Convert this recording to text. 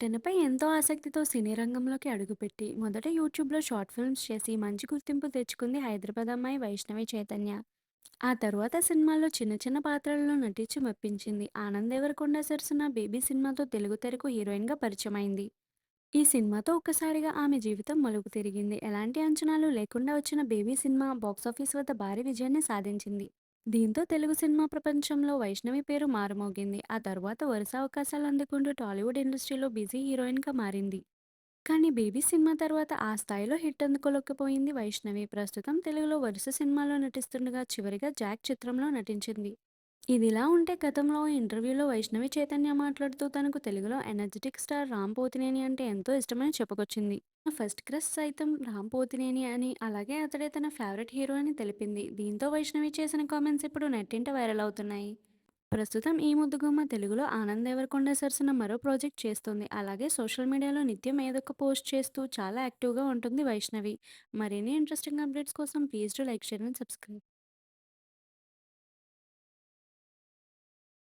టెన్పై ఎంతో ఆసక్తితో సినీ రంగంలోకి అడుగుపెట్టి, మొదట యూట్యూబ్‌లో షార్ట్ ఫిల్మ్స్ చేసి మంచి గుర్తింపు తెచ్చుకుంది హైదరాబాద్ అమ్మాయి వైష్ణవి చైతన్య. ఆ తరువాత సినిమాల్లో చిన్న చిన్న పాత్రలలో నటించి మెప్పించింది. 'ఆనంద్ దేవరకొండ సరసన బేబీ' సినిమాతో తెలుగు తెరకు హీరోయిన్‌గా పరిచయమైంది. ఈ సినిమాతో ఒక్కసారిగా ఆమె జీవితం మలుపు తిరిగింది. ఎలాంటి అంచనాలు లేకుండా వచ్చిన 'బేబీ' సినిమా బాక్సాఫీస్ వద్ద భారీ విజయాన్ని సాధించింది. దీంతో తెలుగు సినిమా ప్రపంచంలో వైష్ణవి పేరు మారుమోగింది. ఆ తర్వాత వరుస అవకాశాలు అందుకుంటూ టాలీవుడ్ ఇండస్ట్రీలో బిజీ హీరోయిన్‌గా మారింది. కానీ 'బేబీ' సినిమా తర్వాత ఆ స్థాయిలో హిట్ అందుకోలేకపోయింది వైష్ణవి. ప్రస్తుతం తెలుగులో వరుస సినిమాల్లో నటిస్తుండగా చివరిగా 'జాక్' చిత్రంలో నటించింది. ఇదిలా ఉంటే గతంలో ఇంటర్వ్యూలో వైష్ణవి చైతన్య మాట్లాడుతూ తనకు తెలుగులో ఎనర్జిటిక్ స్టార్ రామ్ పోతినేని అంటే ఎంతో ఇష్టమని చెప్పుకొచ్చింది. ఫస్ట్ క్రష్ సైతం రామ్ పోతినేని అని, అలాగే అతడే తన ఫేవరెట్ హీరో అని తెలిపింది. దీంతో వైష్ణవి చేసిన కామెంట్స్ ఇప్పుడు నెట్టింట వైరల్ అవుతున్నాయి. ప్రస్తుతం ఈ ముద్దుగుమ్మ తెలుగులో ఆనంద్ దేవరకొండ సరసన మరో ప్రాజెక్ట్ చేస్తోంది. అలాగే సోషల్ మీడియాలో నిత్యం ఏదొక పోస్ట్ చేస్తూ చాలా యాక్టివ్‌గా ఉంటుంది వైష్ణవి. మరిన్ని ఇంట్రెస్టింగ్ అప్డేట్స్ కోసం please do like, share and subscribe.